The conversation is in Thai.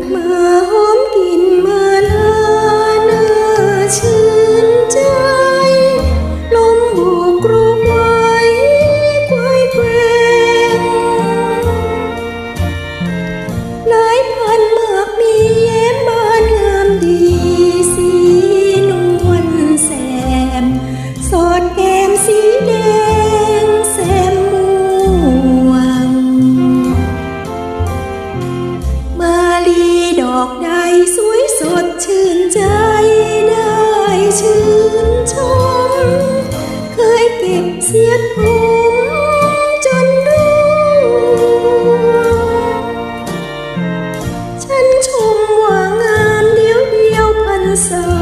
กมา เสียดผมจนร่วงฉันชมว่างานเดียวเดียวพันสา